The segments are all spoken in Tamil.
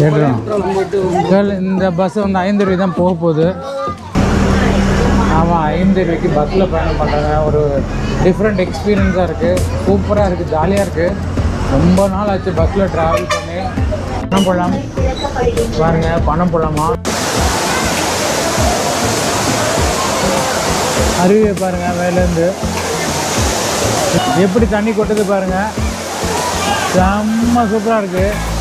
கேட்டுருவோம் கேள் இந்த பஸ் வந்து ஐந்தருவி தான் போக போகுது. ஆமாம் ஐந்தருவிக்கு பஸ்ஸில் பயணம் பண்ணுறாங்க ஒரு டிஃப்ரெண்ட் எக்ஸ்பீரியன்ஸாக இருக்குது சூப்பராக இருக்குது ஜாலியாக இருக்குது ரொம்ப நாள் ஆச்சு பஸ்ஸில் ட்ராவல் பண்ணி. பணம் போடலாம். பாருங்க பணம் போடலாமா? அருவியை பாருங்க மேலேருந்து எப்படி தண்ணி கொட்டுது பாருங்க. செம்ம சூப்பராக இருக்குது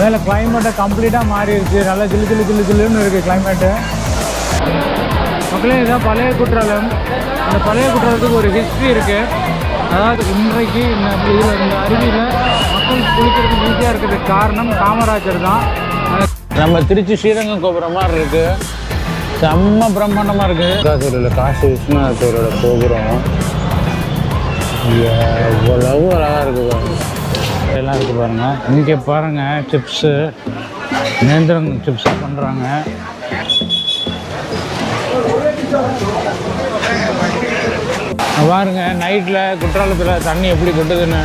மேலே கிளைமேட்டை கம்ப்ளீட்டாக மாறிடுச்சு. நல்லா ஜில்லு ஜில்லு ஜில்லு ஜில்லுன்னு இருக்குது கிளைமேட்டு மக்களே இதான் பழைய குற்றாலம். அந்த பழைய குற்றாலத்துக்கு ஒரு ஹிஸ்ட்ரி இருக்குது அதாவது இன்றைக்கு இந்த இதில் இந்த அருவியில் மக்கள் குளிக்கிறதுக்கு ஈஸியாக இருக்கிறதுக்கு காரணம் காமராஜர் தான். நம்ம திருச்சி ஸ்ரீரங்கம் கோபுரம் மாதிரி இருக்குது செம்ம பிரம்மாண்டமாக இருக்குது காசூரில் காசி விஸ்வநாதரோட கோபுரம். எவ்வளவு அழகாக இருக்குது எல்லாம் இருக்குது பாருங்க. இங்கே பாருங்க சிப்ஸு நேந்திரம் சிப்ஸ் பண்ணுறாங்க பாருங்க நைட்டில் குற்றாலத்தில் தண்ணி எப்படி கொட்டுதுன்னு.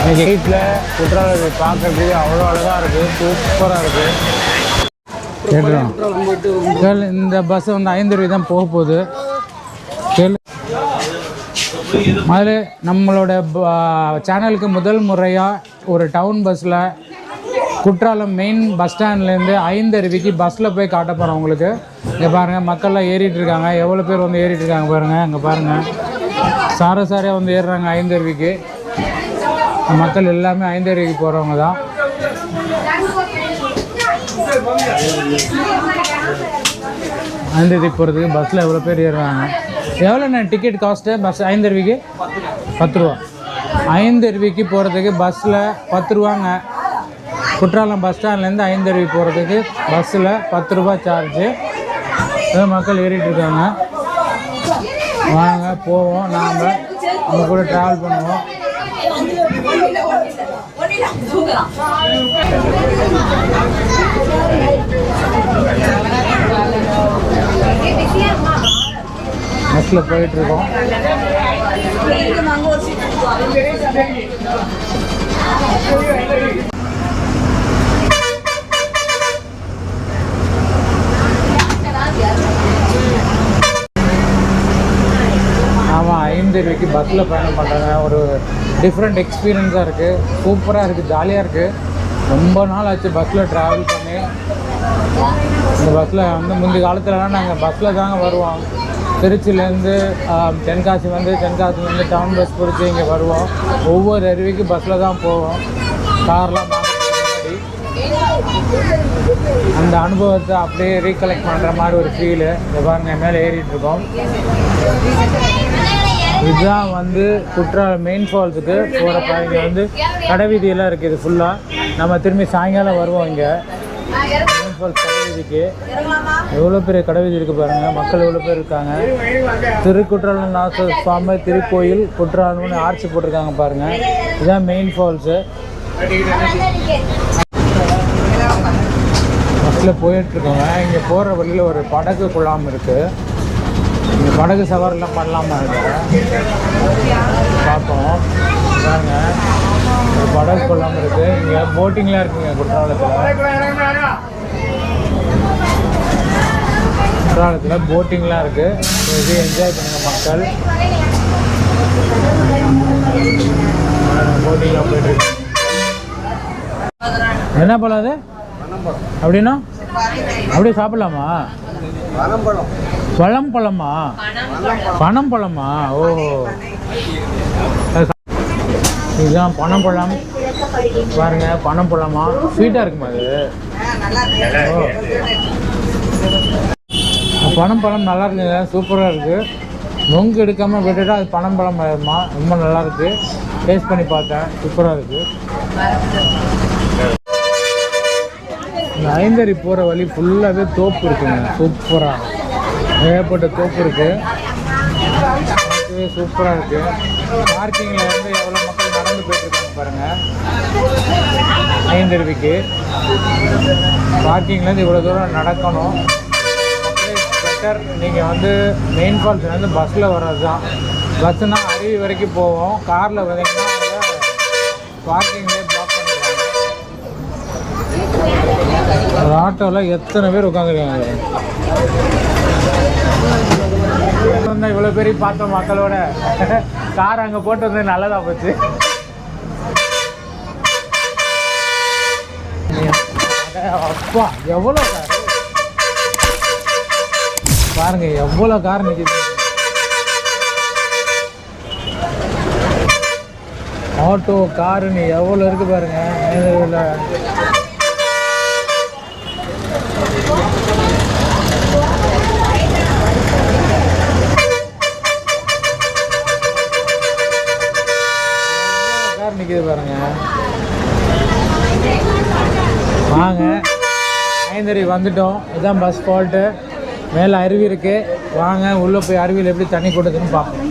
இன்னைக்கு நைட்டில் குற்றாலத்தை பார்க்கறதுக்கு அவ்வளோ அழகாக இருக்குது சூப்பராக இருக்குது கேட்டுறோம் இந்த பஸ் வந்து ஐந்து ரூபாய் தான் போக போகுது. அதில் நம்மளோட சேனலுக்கு முதல் முறையாக ஒரு டவுன் பஸ்ஸில் குற்றாலம் மெயின் பஸ் ஸ்டாண்ட்லேருந்து ஐந்தருவிக்கு பஸ்ஸில் போய் காட்ட போகிறோம் உங்களுக்கு. இங்கே பாருங்கள் மக்கள்லாம் ஏறிட்டு இருக்காங்க. எவ்வளோ பேர் வந்து ஏறிட்டு இருக்காங்க பாருங்கள் அங்கே பாருங்கள் சார சாரையாக வந்து ஏறுறாங்க ஐந்தருவிக்கு மக்கள் எல்லாமே ஐந்தருவிக்கு போகிறவங்க தான். ஐந்தருவி போகிறதுக்கு பஸ்ஸில் எவ்வளோ பேர் ஏறுறாங்க? எவ்வளோண்ணே டிக்கெட் காஸ்ட்டு பஸ் ஐந்து ஐந்தருவிக்கு? பத்து ரூபா ஐந்தருவிக்கு போகிறதுக்கு பஸ்ஸில் பத்து ரூபாங்க குற்றாலம் பஸ் ஸ்டாண்ட்லேருந்து ஐந்து ஐந்தருவி போகிறதுக்கு பஸ்ஸில் பத்து ரூபா சார்ஜு ஏதோ மக்கள் ஏறிட்டு இருக்காங்க. வாங்க போவோம். நாம் அவங்க கூட ட்ராவல் பண்ணுவோம். பஸ்ஸில் போயிட்டுருக்கோம். ஆமாம் ஐந்தருவிக்கு பஸ்ஸில் பயணம் பண்ணுறாங்க ஒரு டிஃப்ரெண்ட் எக்ஸ்பீரியன்ஸாக இருக்குது சூப்பராக இருக்குது ஜாலியாக இருக்குது ரொம்ப நாள் ஆச்சு பஸ்ஸில் ட்ராவல் பண்ணி. இந்த பஸ்ஸில் வந்து முந்தைய காலத்துலலாம் நாங்கள் பஸ்ஸில் தாங்க வருவோம். திருச்சியிலேருந்து தென்காசி வந்து தென்காசி வந்து டவுன் பஸ் பிடிச்சி இங்கே வருவோம். ஒவ்வொரு அருவிக்கும் பஸ்ஸில் தான் போவோம். கார்லாம் அந்த அனுபவத்தை அப்படியே ரீகலெக்ட் பண்ணுற மாதிரி ஒரு ஃபீலு இதை பாருங்க மேலே ஏறிட்டு இருக்கோம். இதுதான் வந்து குற்றாலம் மெயின் ஃபால்ஸுக்கு போகிற இங்கே வந்து கடை வீதியெல்லாம் இருக்குது இது ஃபுல்லாக நம்ம திரும்பி சாயங்காலம் வருவோம் இங்கே. மெயின் ஃபால்ஸ் கடை எவ்வளோ பெரிய கடைவீதி இருக்குது பாருங்கள் மக்கள் எவ்வளோ பேர் இருக்காங்க. திருக்குற்றாலம் நாச சுவாமி திருக்கோயில் குற்றாலம்னு ஆர்ச்சி போட்டிருக்காங்க பாருங்கள் இதுதான் மெயின் ஃபால்ஸு பஸ்ஸில் போயிட்டுருக்கோங்க. இங்கே போகிற வழியில் ஒரு படகு குழாம் இருக்குது இங்கே படகு சவாரிலாம் பண்ணலாமா இருக்கு பார்ப்போம் பாருங்க. ஒரு படகு குழாம் இருக்குது இங்கே போட்டிங்லாம் இருக்குங்க குற்றாலத்தில். குற்றாலத்தில் போட்டிங்லாம் இருக்குது இது என்ஜாய் பண்ணுங்க மக்கள்? போட்டிங்லாம் போயிட்டுருக்கு என்ன பழம் அது? அப்படின்னா? அப்படியே சாப்பிடலாமா? பழம் பழமா? பனம் பழமா? சா- இதுதான் பனம் பழம். பாருங்க பனம் பழமா? ஸ்வீட்டாக இருக்குமா அது? ஓ. பனம் பழம் நல்லா இருக்குங்க. சூப்பராக இருக்குது நொங்கு எடுக்காமல் விட்டுட்டா அது பனம் பழம் ஆயிடுமா? ரொம்ப நல்லா இருக்குது டேஸ்ட் பண்ணி பார்த்தேன். சூப்பராக இருக்குது இந்த ஐந்தரி போகிற வழி ஃபுல்லாகவே தோப்பு இருக்குங்க. சூப்பராக ஏகப்பட்ட தோப்பு இருக்குது சூப்பராக இருக்குது பார்க்கிங்கில் வந்து எவ்வளோ மக்கள் நடந்து போயிட்டுருக்காங்க பாருங்கள் ஐந்தருவிக்கு பார்க்கிங்லேருந்து இவ்வளோ தூரம் நடக்கணும். சார் நீங்கள் வந்து மெயின் ஃபால்ஸ்லேருந்து பஸ்ஸில் வர்றது தான் பஸ்ஸுனால் அருவி வரைக்கும் போவோம். காரில் வந்தீங்கன்னா பார்க்கிங்லேயே பிளாக் பண்ணிடுவாங்க. ஆட்டோவில் எத்தனை பேர் உட்காந்துருக்காங்க இவ்வளோ பேரையும் பார்த்தோம் மக்களோட. கார் அங்கே போட்டு வந்து நல்லதா போச்சு. அப்பா எவ்வளோ பாருங்க எவ்வளோ கார் நிற்கிது ஆட்டோ காருன்னு எவ்வளோ இருக்கு பாருங்க இதுல கார் நிற்கிது பாருங்க. வாங்க ஐந்தறி வந்துட்டோம். இதுதான் பஸ் ஃபால்ட்டு மேலே அருவி இருக்கு. வாங்க உள்ளே போய் அருவியில் எப்படி தண்ணி கொடுக்குதுன்னு பார்ப்போம்.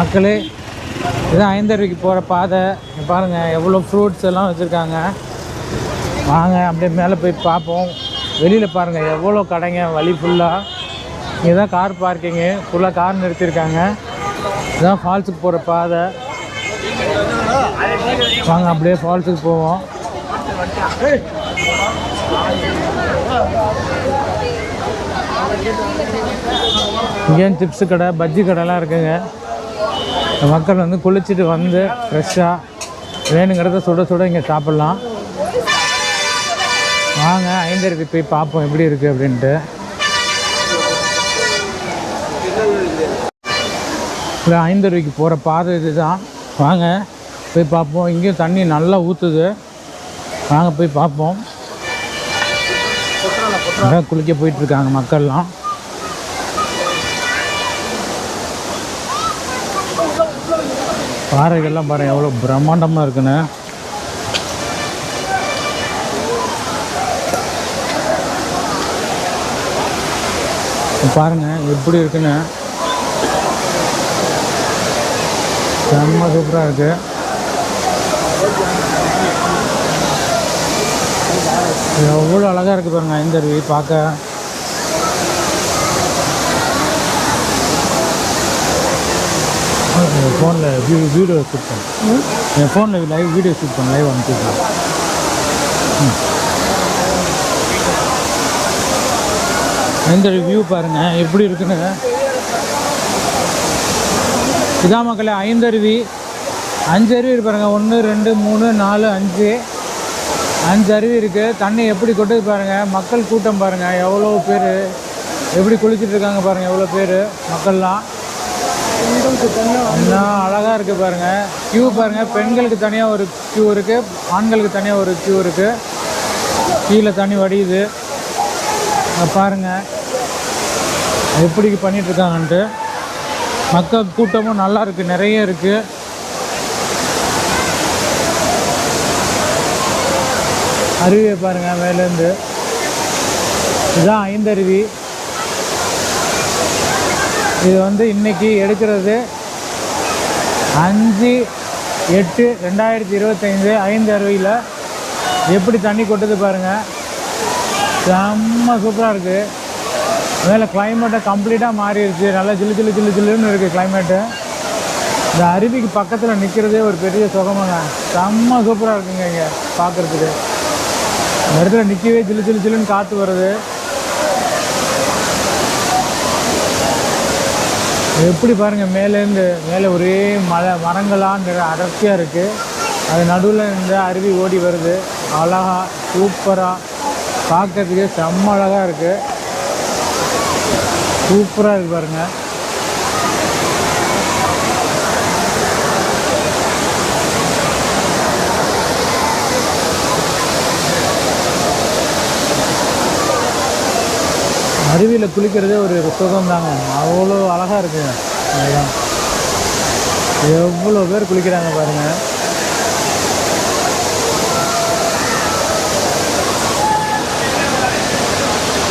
மக்களே இதுதான் ஐந்தருவிக்கு போகிற பாதை. பாருங்கள் எவ்வளோ ஃப்ரூட்ஸ் எல்லாம் வச்சுருக்காங்க. வாங்க அப்படியே மேலே போய் பார்ப்போம். வெளியில் பாருங்கள் எவ்வளோ கடைங்க வழி ஃபுல்லாக இங்கே தான் கார் பார்க்கிங்கு ஃபுல்லாக கார் நிறுத்தியிருக்காங்க. இதுதான் ஃபால்ஸுக்கு போகிற பாதை. வாங்க அப்படியே ஃபால்ஸுக்கு போவோம். இங்கேயும் சிப்ஸு கடை பஜ்ஜி கடைலாம் இருக்குங்க. மக்கள் வந்து குளிச்சுட்டு வந்து ஃப்ரெஷ்ஷாக வேணுங்கிறத சுட சுட இங்கே சாப்பிட்லாம். வாங்க ஐந்தருக்கு போய் பார்ப்போம் எப்படி இருக்குது அப்படின்ட்டு. இல்லை ஐந்தருவிக்கு போகிற பாதை இதுதான். வாங்க போய் பார்ப்போம். இங்கேயும் தண்ணி நல்லா ஊற்றுது வாங்க போய் பார்ப்போம். அதான் குளிக்க போயிட்டுருக்காங்க மக்கள்லாம். பாறைகள்லாம் பாருங்கள் எவ்வளோ பிரம்மாண்டமாக இருக்குன்னு. பாருங்க எப்படி இருக்குன்னு. செம்ம சூப்பராக இருக்குது எவ்வளோ அழகாக இருக்குது பாருங்க ஐந்தருவி பார்க்க என் ஃபோனில் வீ வீடியோ ஷூட் பண்ணேன் என் ஃபோனில் லைவ் வீடியோ ஷூட் பண்ண லைவ் அனுப்பிச்சிருக்கேன் இந்த வியூ பாருங்கள் எப்படி இருக்குன்னு. இதான் மக்களே ஐந்தருவி. அஞ்சு அருவி பாருங்க ஒன்று ரெண்டு மூணு நாலு அஞ்சு. அஞ்சு அருவி இருக்குது தண்ணி எப்படி கொட்டுது பாருங்கள் மக்கள் கூட்டம் பாருங்கள் எவ்வளோ பேர்? எப்படி குளிச்சுட்டு இருக்காங்க பாருங்கள் எவ்வளோ பேர்? மக்கள்லாம். எல்லாம் அழகாக இருக்குது பாருங்கள் க்யூ பாருங்கள் பெண்களுக்கு தனியாக ஒரு க்யூ இருக்குது ஆண்களுக்கு தனியாக ஒரு க்யூ இருக்குது கீழே தண்ணி வடியுது. அங்க பாருங்க. எப்படி பண்ணிட்டு இருக்காங்கன்ட்டு. மக்கள் கூட்டமும் நல்லா இருக்கு. நிறைய இருக்கு. அருவியை பாருங்கள் மேலேருந்து இதுதான் ஐந்தருவி. இது வந்து இன்னைக்கு எடுக்கிறது அஞ்சு எட்டு ரெண்டாயிரத்தி இருபத்தைந்து ஐந்து அருவியில் எப்படி தண்ணி கொட்டுது பாருங்கள் செம்ம சூப்பராக இருக்குது மேலே கிளைமேட்டை கம்ப்ளீட்டாக மாறிடுச்சு. நல்லா ஜில்லு ஜில்லு ஜில்லு ஜில்லுன்னு இருக்குது கிளைமேட்டு இந்த அருவிக்கு பக்கத்தில் நிற்கிறதே ஒரு பெரிய சுகமாங்க. செம்ம சூப்பராக இருக்குங்க இங்கே பார்க்குறதுக்கு இந்த இடத்துல நிற்கவே ஜில்லு ஜில்லு ஜில்லுன்னு காற்று வருது. எப்படி பாருங்கள் மேலேருந்து மேலே ஒரே மலை மரங்களாக அடர்த்தியாக இருக்குது அது நடுவில் இந்த அருவி ஓடி வருது. அழகா சூப்பராக பார்க்கறதுக்கு செம்ம அழகாக இருக்குது சூப்பராக இருக்கு பாருங்கள் அருவியில் குளிக்கிறதே ஒரு சுகம் தாங்க அவ்வளோ அழகாக இருக்குங்க அதுதான் எவ்வளோ பேர் குளிக்கிறாங்க பாருங்கள்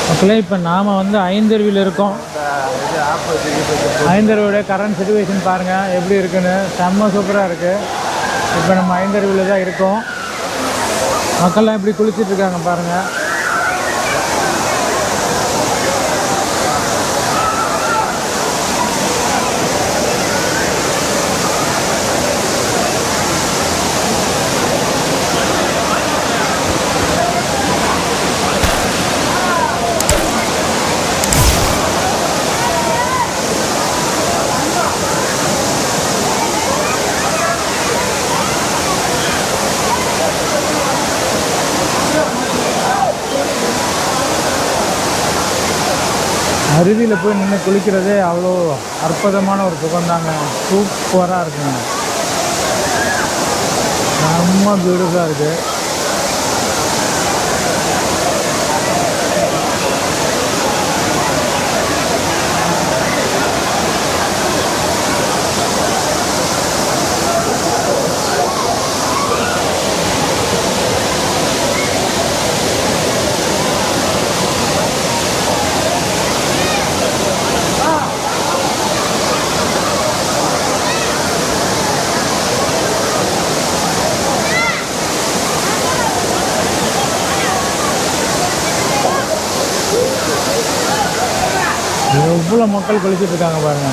மக்களே இப்போ நாம் வந்து ஐந்தருவியில் இருக்கோம். ஐந்தருவியோட கரண்ட் சுச்சுவேஷன் பாருங்கள் எப்படி இருக்குன்னு. செம்ம சூப்பராக இருக்குது இப்போ நம்ம ஐந்தருவியில் தான் இருக்கோம். மக்கள்லாம் எப்படி குளிச்சுட்ருக்காங்க பாருங்கள் அருவியில் போய் நின்று குளிக்கிறதே அவ்வளோ அற்புதமான ஒரு சுகம்தாங்க. சூப்பராக இருக்குங்க. ரொம்ப பியூட்டிஃபுல்லாக இருக்குது எவ்வளோ மக்கள் குளிச்சுட்டு இருக்காங்க பாருங்க.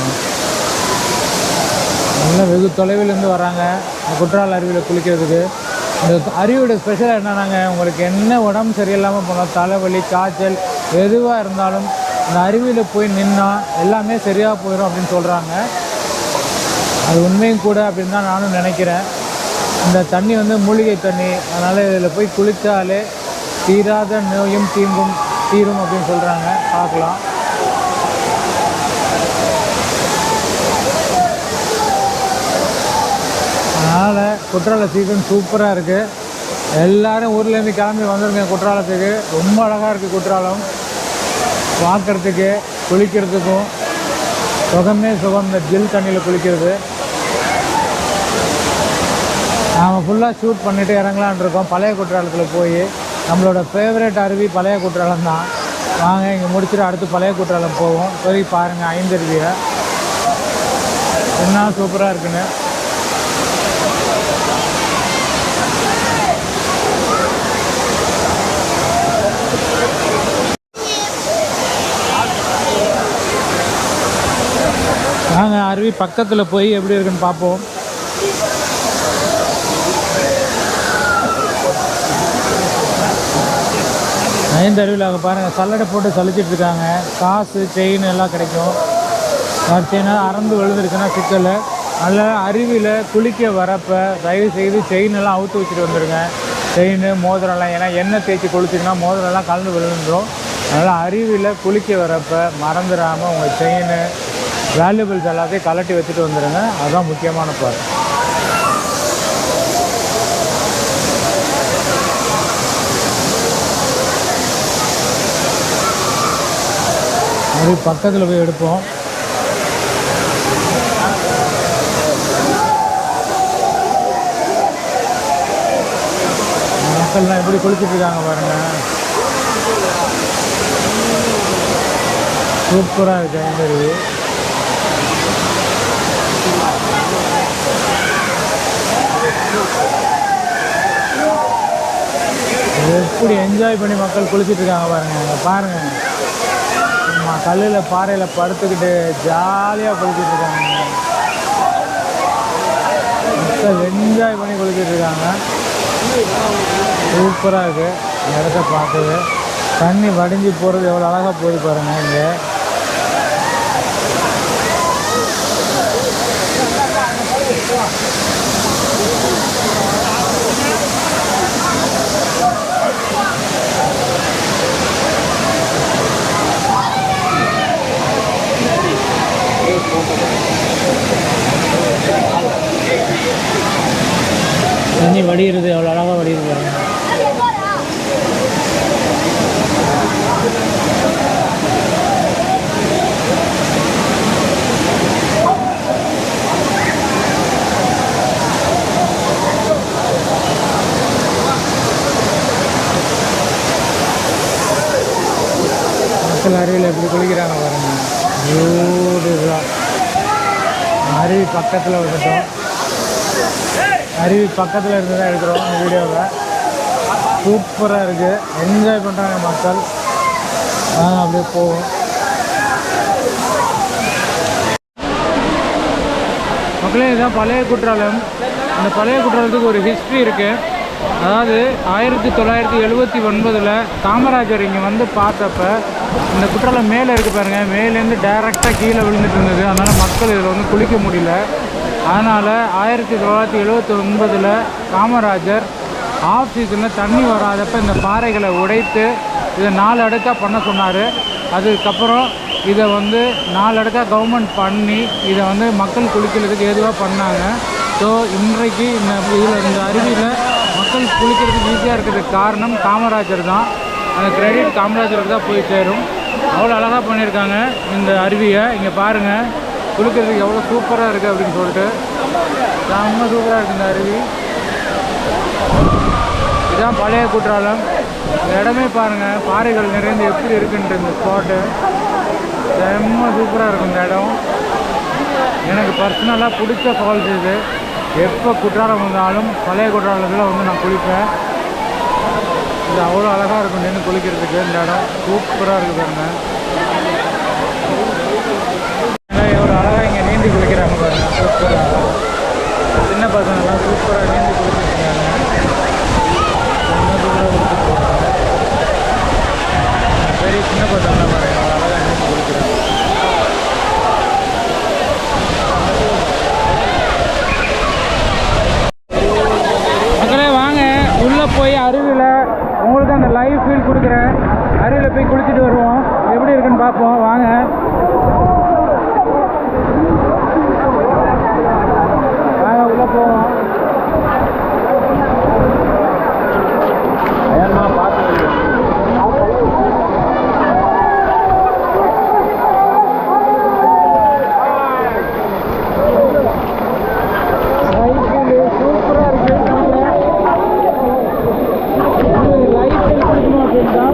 நல்லா வெகு தொலைவிலேருந்து வராங்க. குற்றால அருவியில் குளிக்கிறதுக்கு. இந்த அருவியோட ஸ்பெஷலாக என்னன்னாங்க உங்களுக்கு என்ன உடம்பு சரியில்லாமல் போனால் தலைவலி காய்ச்சல் எதுவாக இருந்தாலும் இந்த அருவியில் போய் நின்னா எல்லாமே சரியாக போயிடும் அப்படின்னு சொல்கிறாங்க அது உண்மையும் கூட அப்படின்னு தான் நானும் நினைக்கிறேன். இந்த தண்ணி வந்து மூலிகை தண்ணி. அதனால் இதில் போய் குளித்தாலே தீராத நோயும் தீங்கும் தீரும் அப்படின்னு சொல்கிறாங்க பார்க்கலாம். அதனால் குற்றால சீசன் சூப்பராக இருக்குது எல்லாரும் ஊர்லேருந்து கிளம்பி வந்துருங்க குற்றாலத்துக்கு. ரொம்ப அழகாக இருக்குது குற்றாலம். பார்க்குறதுக்கு குளிக்கிறதுக்கும். சுகமே சுகம். இந்த ஜில் தண்ணியில் குளிக்கிறது. நாம் ஃபுல்லாக ஷூட் பண்ணிவிட்டு இறங்கலான் இருக்கோம். பழைய குற்றாலத்தில் போய் நம்மளோட ஃபேவரட் அருவி பழைய குற்றாலம் தான். வாங்க இங்கே முடிச்சுட்டு அடுத்து பழைய குற்றாலம் போவோம். போய் பாருங்கள் ஐந்தருவியை. என்ன சூப்பராக இருக்குன்னு வாங்க அருவி பக்கத்தில் போய் எப்படி இருக்குன்னு பார்ப்போம். ஐந்து அருவியில் அங்கே பாருங்கள் சல்லடை போட்டு சலிச்சிட்டு இருக்காங்க. காசு செயின் எல்லாம் கிடைக்கும். செயினாக அறந்து விழுந்துருக்குன்னா சிக்கல். அதனால் அருவியில் குளிக்க வரப்போ தயவு செய்து செயின் எல்லாம் அவுத்து வச்சுட்டு வந்துடுங்க செயின் மோதிரம்லாம் ஏன்னா எண்ணெய் தேய்ச்சி குளிச்சிங்கன்னா மோதிரம்லாம் கலந்து விழுந்துடும் அதனால் அருவியில் குளிக்க வரப்போ மறந்துடாமல் உங்கள் செயின் வேல்யூபிள்ஸ் எல்லாத்தையும் கலட்டி வச்சுட்டு வந்துடுங்க அதுதான் முக்கியமான பார் பக்கத்தில் போய் எடுப்போம். மக்கள்லாம் எப்படி குளிச்சுட்டு இருக்காங்க பாருங்க. சூப்பராக இருக்கு ஐந்தருவி எப்படி என்ஜாய் பண்ணி மக்கள் குளிச்சுட்டு இருக்காங்க பாருங்க. அங்க பாருங்க. ஆமா கல்லில் பாறையில் படுத்துக்கிட்டு ஜாலியாக குளிச்சுட்டு இருக்காங்க மக்கள் என்ஜாய் பண்ணி குளிச்சுட்டு இருக்காங்க சூப்பராக இருக்குது இடத்த பார்க்கவே தண்ணி வடிஞ்சு போகிறது எவ்வளோ அழகாக போகுது பாருங்க இங்கே தண்ணி வடிகிறது அவ்வளோ அழகாக வடிகிறது மக்கள் அருவியில் எப்படி குளிக்கிறாங்க பாருங்க. பியூட்டிஃபுல்லாக அருவி பக்கத்தில் வந்துட்டோம் அருவி பக்கத்தில் இருந்து தான் எடுக்கிறோம் இந்த வீடியோவை. சூப்பராக இருக்குது என்ஜாய் பண்ணுறாங்க மக்கள். நாங்கள் அப்படியே போவோம். மக்களே இதுதான் பழைய குற்றாலம். அந்த பழைய குற்றாலத்துக்கு ஒரு ஹிஸ்ட்ரி இருக்குது அதாவது ஆயிரத்தி தொள்ளாயிரத்தி எழுபத்தி ஒன்பதில் காமராஜர் இங்கே வந்து பார்த்தப்ப இந்த குற்றாலம் மேலே இருக்கு பாருங்கள் மேலேருந்து டைரெக்டாக கீழே விழுந்துட்டு இருந்தது. அதனால் மக்கள் இதில் வந்து குளிக்க முடியல. அதனால் ஆயிரத்தி தொள்ளாயிரத்தி எழுபத்தி ஒன்பதில் காமராஜர் ஆஃப் சீசனில் தண்ணி வராதப்போ இந்த பாறைகளை உடைத்து இதை நாலு அடுக்காக பண்ண சொன்னார். அதுக்கப்புறம் இதை வந்து நாலு அடுக்காக கவர்மெண்ட் பண்ணி இதை வந்து மக்கள் குளிக்கிறதுக்கு ஏதுவாக பண்ணாங்க. ஸோ இன்றைக்கு இந்த இதில் இந்த அருவியில் மக்கள் குளிக்கிறதுக்கு ஈஸியாக இருக்கிறதுக்கு காரணம் காமராஜர் தான். அந்த கிரெடிட் காமராஜருக்கு தான் போய் சேரும். அவ்வளோ அழகாக பண்ணியிருக்காங்க இந்த அருவியை. இங்கே பாருங்கள் குளிக்கிறதுக்கு எவ்வளோ சூப்பராக இருக்குது அப்படின்னு சொல்லிட்டு. செம்ம சூப்பராக இருக்குது இந்த அருவி. இதுதான் பழைய குற்றாலம். இந்த இடமே பாருங்கள் பாறைகள் நிறைந்து எப்படி இருக்குன்ட்டு இந்த ஸ்பாட்டு செம்ம சூப்பராக இருக்கும் இந்த இடம். எனக்கு பர்சனலாக பிடிச்ச ஃபால்ஸ் இது. எப்போ குற்றாலம் வந்தாலும் பழைய குற்றாலத்தில் வந்து நான் குளிப்பேன். இது அவ்வளோ அழகாக இருக்கும் நின்று குளிக்கிறதுக்கு இந்த இடம். சூப்பராக இருக்குது பாருங்கள் நல்லா எவ்வளோ அழகாக இங்கே நீந்தி குளிக்கிறாங்க பாருங்க சூப்பராக சின்ன பசங்கள்லாம் சூப்பராக நீந்தி குளிச்சிருக்காங்க. செம்ம சூப்பராக குளிச்சுட்டு போகிறாங்க பெரிய சின்ன பசங்களாம் பாருங்க அழகாக நீந்தி குளிக்கிறாங்க. மக்களே வாங்க. உள்ளே போய் அருவியில் உங்களுக்கு அந்த லைவ் ஃபீல் கொடுக்குறேன். அருவியில் போய் குளிச்சுட்டு வருவோம். எப்படி இருக்குன்னு பார்ப்போம். வாங்க உள்ளே போவோம் சூப்பராக இருக்கு லைஃப் கொடுக்கணும் அப்படின்னா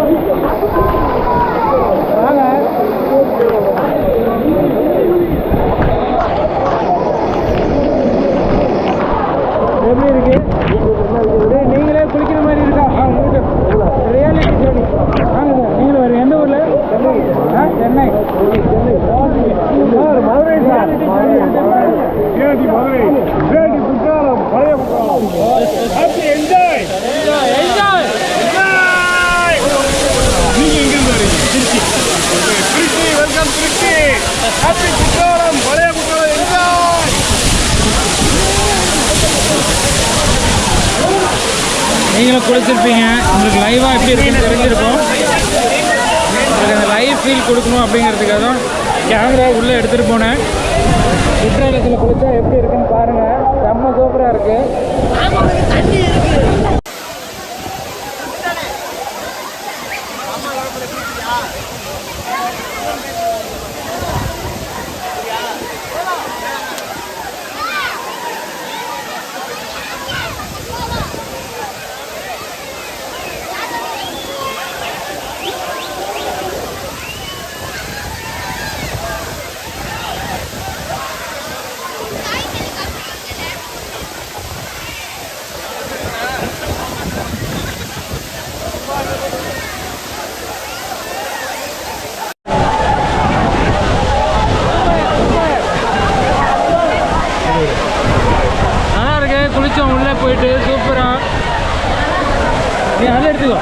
வாங்க எப்படி இருக்கு டேய், நீங்களே குளிக்கிற மாதிரி இருக்கா ரியாலிட்டி ஸ்டடி வாங்க சார் நீங்களும் வரும் எந்த ஊர்ல ஆ சென்னை சார் மதுரை சார் ஏடி மதுரை ஏடி குற்றாலம் பழைய குற்றாலம் ஹாப்பி என்ஜாய் என்ஜாய் நீங்க எங்க இருந்து வரீங்க திருச்சி திருச்சி வெல்கம் திருச்சி ஹாப்பி குற்றாலம் பழைய குற்றாலம் என்ஜாய் நீங்களும் குளிச்சிருப்பீங்க. உங்களுக்கு லைவாக எப்படி இருக்குன்னு தெரிஞ்சிருக்கும். உங்களுக்கு அந்த லைவ் ஃபீல் கொடுக்கணும் அப்படிங்கிறதுக்காக தான் கேமரா உள்ளே எடுத்துகிட்டு போனேன். குற்றாலத்தில் குளிச்சா எப்படி இருக்குன்னு பாருங்கள் செம்ம சூப்பராக இருக்குது நல்லா இருக்கு குளிச்சோம் உள்ளே போயிட்டு சூப்பராக நீ அதை எடுத்துக்கோ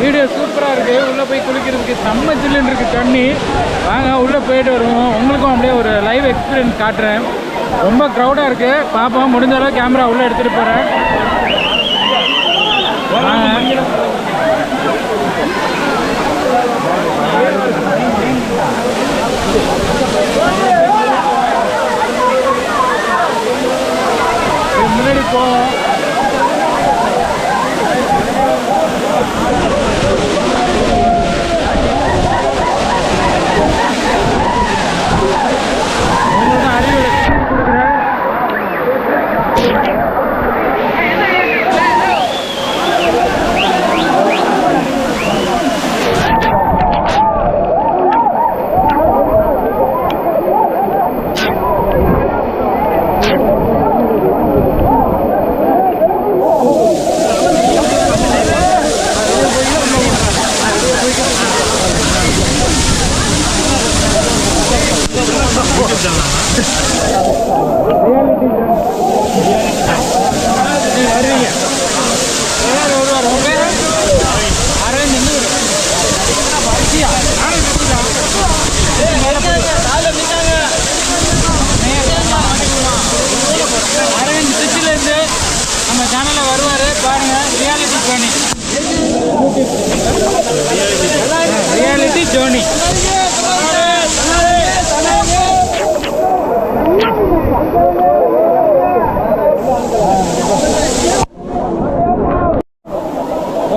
வீடியோ சூப்பராக இருக்குது உள்ளே போய் குளிக்கிறதுக்கு செம்ம ஜில்லுன்னு இருக்குது தண்ணி வாங்க உள்ளே போயிட்டு வருவோம் உங்களுக்கும் அப்படியே ஒரு லைவ் எக்ஸ்பீரியன்ஸ் காட்டுறேன் ரொம்ப க்ரௌடாக இருக்குது பார்ப்போம். முடிஞ்ச அளவு கேமரா உள்ளே எடுத்துகிட்டு போகிறேன் முன்னாடி போவோம்.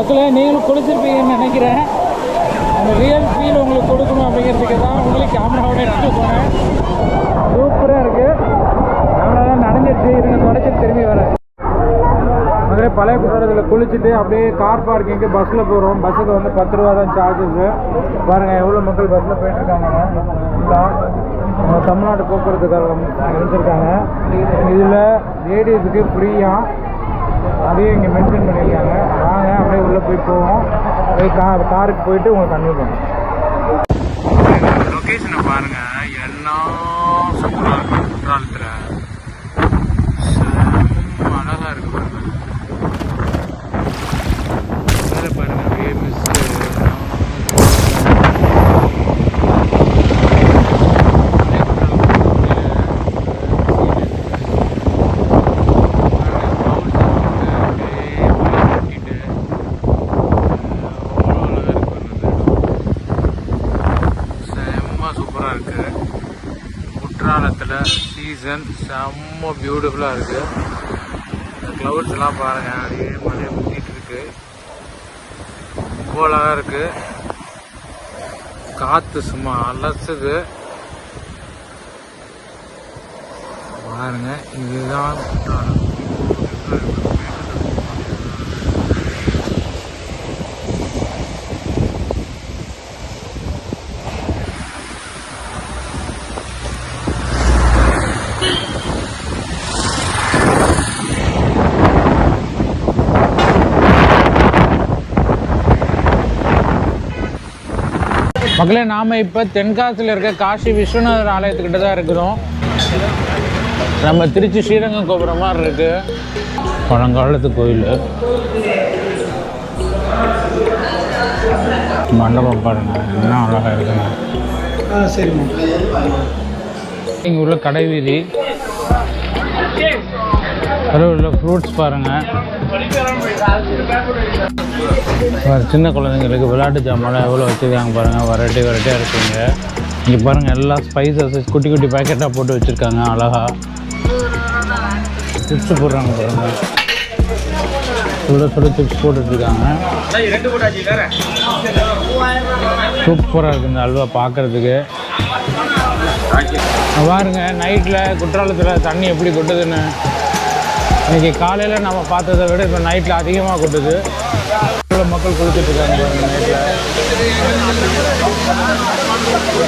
மக்களே நீங்களும் குளிச்சிருப்பீங்கன்னு நினைக்கிறேன். அந்த ரியல் ஃபீல் உங்களுக்கு கொடுக்கணும் அப்படிங்கிறதுக்கு தான் உங்களுக்கு கேமராவோட எடுத்து போனேன் சூப்பராக இருக்குது கேமராலாம் நனைஞ்சிருச்சு. இருங்க தொடச்சிட்டு திரும்பி வரேன். மதுரை பழைய குற்றாலத்தில் குளிச்சுட்டு அப்படியே கார் பார்க்கிங்க்கு பஸ்ஸில் போகிறோம் பஸ்ஸுக்கு வந்து பத்து ரூபா தான் சார்ஜஸ்ஸு பாருங்கள் எவ்வளோ மக்கள் பஸ்ஸில் போயிட்டுருக்காங்க நம்ம தமிழ்நாடு போக்குவரத்து கழகம் இருந்திருக்காங்க. இதில் லேடிஸுக்கு ஃப்ரீயாக அதையும் இங்கே மென்ஷன் பண்ணியிருக்காங்க. அப்படியே உள்ளே போய் போவோம். போய் கா காருக்கு போயிட்டு உங்களுக்கு கன்வே பண்ணுவோம் லொக்கேஷனை பாருங்க. என்ன சூப்பராக இருக்கும் குற்றாலத்தில் அழகாக இருக்கு பாருங்க மேலே பாருங்க அப்படியே மிஸ் செம்ம சூப்பராக இருக்கு குற்றாலத்தில் சீசன் செம்ம பியூட்டிஃபுல்லாக இருக்குது இந்த clouds எல்லாம் பாருங்க அப்படியே மழையை ஊற்றிட்டு இருக்கு. ரொம்ப அழகாக காற்று சும்மா அலசுது. பாருங்க இதுதான் குற்றாலம் மக்களே நாம் இப்போ தென்காசியில் இருக்க காசி விஸ்வநாதர் ஆலயத்துக்கிட்ட தான் இருக்கிறோம். நம்ம திருச்சி ஸ்ரீரங்கம் கோபுரம் மாதிரி இருக்கு. பழங்காலத்து கோயில். மண்டபம் பாருங்க என்ன அழகாக இருக்குங்க சரிம்மா இங்கே உள்ள கடை வீதி உள்ள ஃப்ரூட்ஸ் பாருங்கள் சின்ன குழந்தைங்களுக்கு விளையாட்டு ஜாமான் எவ்வளோ வச்சுருக்காங்க பாருங்கள் வெரைட்டி வெரைட்டியாக இருக்குங்க. இங்கே பாருங்கள் எல்லா ஸ்பைசஸ் குட்டி குட்டி பேக்கெட்டாக போட்டு வச்சுருக்காங்க அழகாக சிப்ஸ் போடுறாங்க பாருங்கள் சுட சுட சிப்ஸ் போட்டுட்ருக்காங்க சூப்பராக இருக்குது இந்த அல்வா பார்க்குறதுக்கு பாருங்க நைட்டில் குற்றாலத்தில் தண்ணி எப்படி கொட்டுதுன்னு. இன்னைக்கு காலையில் நம்ம பார்த்ததை விட இப்போ நைட்டில் அதிகமாக கொட்டுது. இவ்வளோ மக்கள் குளிச்சுட்டு இருக்காங்க நைட்டில்